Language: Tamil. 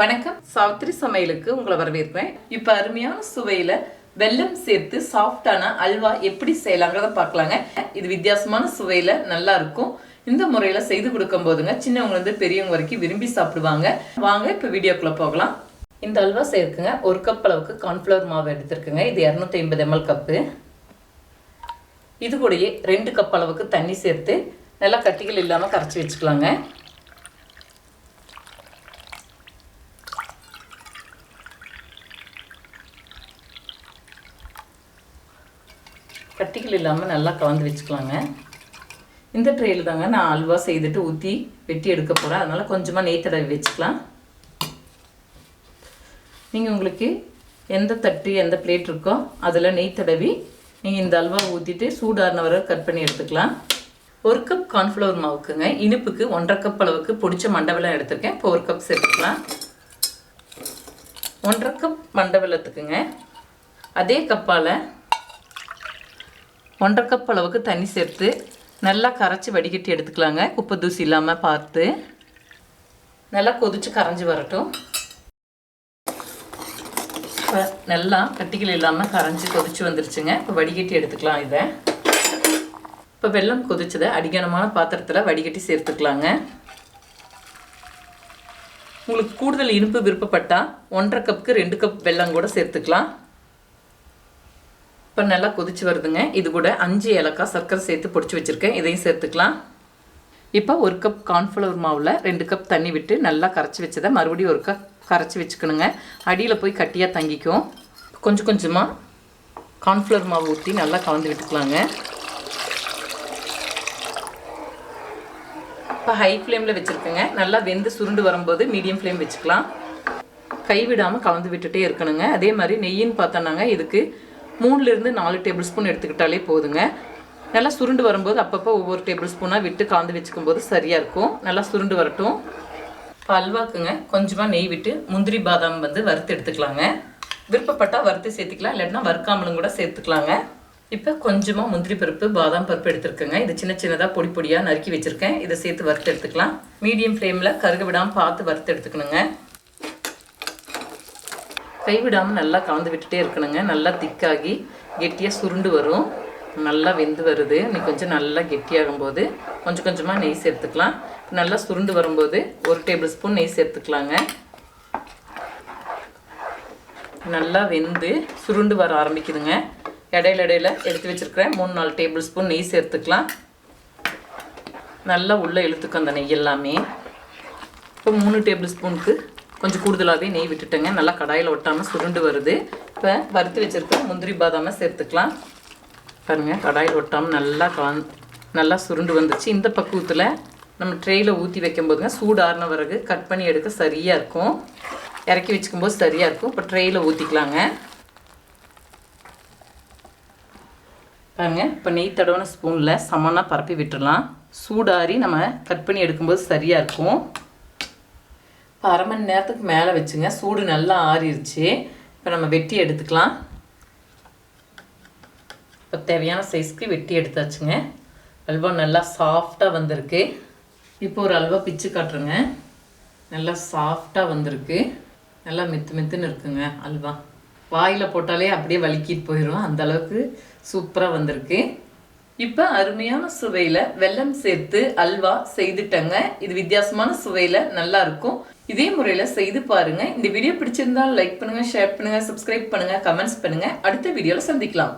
வணக்கம். சாவித்திரி சமையலுக்கு உங்களை வரவேற்கிறேன். இப்போ அருமையான சுவையில் வெல்லம் சேர்த்து சாஃப்டான அல்வா எப்படி செய்யலாங்கிறத பார்க்கலாங்க. இது வித்தியாசமான சுவையில் நல்லா இருக்கும். இந்த முறையில் செய்து கொடுக்கும் போதுங்க சின்னவங்கலேருந்து பெரியவங்க வரைக்கும் விரும்பி சாப்பிடுவாங்க. வாங்க இப்போ வீடியோக்குள்ளே போகலாம். இந்த அல்வா சேர்க்குங்க. ஒரு கப் அளவுக்கு கார்ன்ஃப்ளவர் மாவு எடுத்துருக்குங்க. இது இரநூத்தி ஐம்பது எம்எல் கப்பு இது கூடயே ரெண்டு கப் அளவுக்கு தண்ணி சேர்த்து நல்லா கட்டிகள் இல்லாமல் கரைச்சி வச்சுக்கலாங்க. கட்டிகள் இல்லாமல் நல்லா கலந்து வச்சுக்கலாங்க. இந்த ட்ரேயில் தாங்க நான் அல்வா செய்துட்டு ஊற்றி வெட்டி எடுக்க போகிறேன் அதனால் கொஞ்சமாக நெய் தடவி வச்சுக்கலாம். நீங்கள் உங்களுக்கு எந்த தட்டு எந்த பிளேட் இருக்கோ அதில் நெய் தடவி நீங்கள் இந்த அல்வா ஊற்றிட்டு சூடான வரை கட் பண்ணி எடுத்துக்கலாம். ஒரு கப் கார்ன்ஃப்ளவர் மாவுக்குங்க. இனிப்புக்கு ஒன்றரை கப் அளவுக்கு பிடிச்ச மண்டவெல்லம் எடுத்திருக்கேன். இப்போ ஒரு கப் சேர்த்துக்கலாம். ஒன்றரை கப் மண்டவெல்லத்துக்குங்க. அதே கப்பால் ஒன்றரை கப் அளவுக்கு தண்ணி சேர்த்து நல்லா கரைச்சி வடிகட்டி எடுத்துக்கலாங்க. குப்பை தூசி இல்லாமல் பார்த்து. நல்லா கொதித்து கரைஞ்சி வரட்டும். இப்போ நல்லா கட்டிகள் இல்லாமல் கரைஞ்சி கொதிச்சு வந்துருச்சுங்க. இப்போ வடிகட்டி எடுத்துக்கலாம் இதை. இப்போ வெல்லம் கொதிச்சதை அடிக்கணமான பாத்திரத்தில் வடிகட்டி சேர்த்துக்கலாங்க. உங்களுக்கு கூடுதல் இனிப்பு விருப்பப்பட்டால் ஒன்றரை கப்புக்கு ரெண்டு கப் வெல்லம் கூட சேர்த்துக்கலாம். இப்போ நல்லா கொதிச்சு வருதுங்க. இது கூட அஞ்சு ஏலக்காய் சர்க்கரை சேர்த்து பொடிச்சு வச்சுருக்கேன். இதையும் சேர்த்துக்கலாம். இப்போ ஒரு கப் கார்ன்ஃப்ளவர் மாவில் ரெண்டு கப் தண்ணி விட்டு நல்லா கரைச்சி வச்சதை மறுபடியும் ஒரு கப் கரைச்சி வச்சுக்கணுங்க. அடியில் போய் கட்டியாக தங்கிக்கும். கொஞ்சம் கொஞ்சமாக கார்ன்ஃப்ளவர் மாவு ஊற்றி நல்லா கலந்து விட்டுக்கலாங்க. இப்போ ஹை ஃப்ளேமில் வச்சுருக்கேங்க. நல்லா வெந்து சுருண்டு வரும்போது மீடியம் ஃப்ளேம் வச்சுக்கலாம். கைவிடாமல் கலந்து விட்டுட்டே இருக்கணுங்க. அதே மாதிரி நெய்யின்னு பார்த்தோன்னாங்க இதுக்கு மூணுலேருந்து நாலு டேபிள் ஸ்பூன் எடுத்துக்கிட்டாலே போதுங்க. நல்லா சுருண்டு வரும்போது அப்பப்போ ஒவ்வொரு டேபிள் ஸ்பூனாக விட்டு காந்து வச்சுக்கும் போது சரியாக இருக்கும். நல்லா சுருண்டு வரட்டும். இப்போ அல்வாக்குங்க கொஞ்சமாக நெய் விட்டு முந்திரி பாதாம் வந்து வறுத்து எடுத்துக்கலாங்க. விருப்பப்பட்டால் வறுத்து சேர்த்துக்கலாம். இல்லைன்னா வறுக்காமலும் கூட சேர்த்துக்கலாங்க. இப்போ கொஞ்சமாக முந்திரி பருப்பு பாதாம் பருப்பு எடுத்துருக்கேங்க. இது சின்ன சின்னதாக பொடி பொடியாக நறுக்கி வச்சுருக்கேன். இதை சேர்த்து வறுத்து எடுத்துக்கலாம். மீடியம் ஃப்ளேமில் கருக விடாமல் பார்த்து வறுத்து எடுத்துக்கணுங்க. கைவிடாமல் நல்லா கலந்து விட்டுட்டே இருக்கணுங்க. நல்லா திக்காகி கெட்டியாக சுருண்டு வரும். நல்லா வெந்து வருது. இன்னைக்கு கொஞ்சம் நல்லா கெட்டியாகும் போது கொஞ்சம் கொஞ்சமாக நெய் சேர்த்துக்கலாம். நல்லா சுருண்டு வரும்போது ஒரு டேபிள் ஸ்பூன் நெய் சேர்த்துக்கலாங்க. நல்லா வெந்து சுருண்டு வர ஆரம்பிக்குதுங்க. இடையில இடையில எடுத்து வச்சுருக்கிறேன். மூணு நாலு டேபிள் ஸ்பூன் நெய் சேர்த்துக்கலாம். நல்லா உள்ளே இழுத்துக்கும் அந்த நெய் எல்லாமே. இப்போ மூணு டேபிள் ஸ்பூனுக்கு கொஞ்சம் கூடுதலாகவே நெய் விட்டுட்டேங்க. நல்லா கடாயில் ஒட்டாமல் சுருண்டு வருது. இப்போ வறுத்து வச்சுருக்க முந்திரி பாதாமை சேர்த்துக்கலாம். பாருங்கள் கடாயில் ஒட்டாமல் நல்லா கலந் நல்லா சுருண்டு வந்துச்சு. இந்த பக்குவத்தில் நம்ம ட்ரேயில் ஊற்றி வைக்கும்போதுங்க சூடாறின பிறகு கட் பண்ணி எடுக்க சரியாக இருக்கும். இறக்கி வச்சுக்கும்போது சரியாக இருக்கும். இப்போ ட்ரேயில் ஊற்றிக்கலாங்க பாருங்க இப்போ நெய் தடவின ஸ்பூனில் சமனாக பரப்பி விட்டுடலாம். சூடாரி நம்ம கட் பண்ணி எடுக்கும்போது சரியாக இருக்கும். இப்போ அரை மணி நேரத்துக்கு மேலே வச்சுங்க. சூடு நல்லா ஆறிடுச்சு இப்போ நம்ம வெட்டி எடுத்துக்கலாம். இப்போ தேவையான சைஸ்க்கு வெட்டி எடுத்தாச்சுங்க. அல்வா நல்லா சாஃப்டாக வந்திருக்கு. இப்போ ஒரு அல்வா பிச்சு காட்டுறேங்க. நல்லா சாஃப்டாக வந்திருக்கு. நல்லா மெத்து மெத்துன்னு இருக்குங்க அல்வா. வாயில் போட்டாலே அப்படியே வலிக்கிட்டு போயிடும் அந்த அளவுக்கு சூப்பராக வந்திருக்கு. இப்போ அருமையான சுவையில் வெல்லம் சேர்த்து அல்வா செய்துட்டங்க. இது வித்தியாசமான சுவையில் நல்லா இருக்கும். இதே முறையில் செய்து பாருங்க. இந்த வீடியோ பிடிச்சிருந்தா லைக் பண்ணுங்க ஷேர் பண்ணுங்க சப்ஸ்கிரைப் பண்ணுங்க கமெண்ட்ஸ் பண்ணுங்க. அடுத்த வீடியோவில் சந்திக்கலாம்.